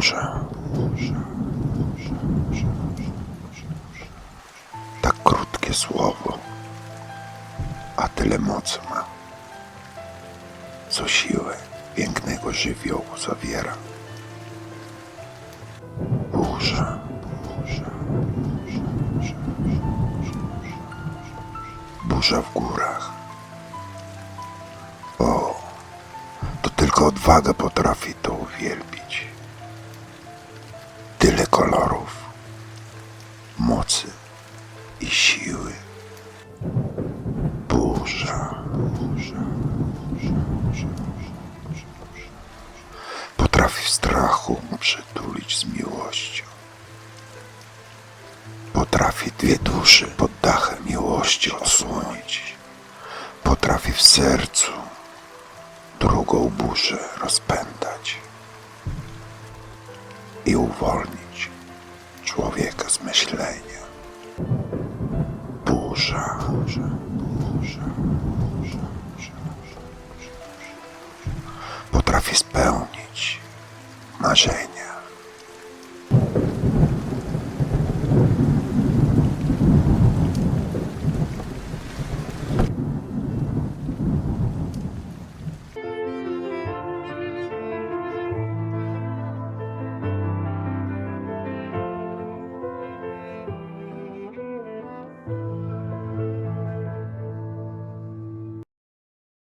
Boże, Tak krótkie słowo, a tyle mocy ma, co siłę pięknego żywiołu zawiera. Boże, Boże, Boże, Burza w górach. O, to tylko odwaga potrafi to uwielbić. Tyle kolorów, mocy i siły. Burza, burza, burza, burza, burza, burza. Potrafi strachu przytulić z miłością. Potrafi dwie dusze pod dachem miłości odsłonić. Potrafi w sercu drugą burzę rozpętać i uwolnić człowieka z myślenia. Burza, burza, burza, burza, burza, burza. Potrafi spełnić marzenia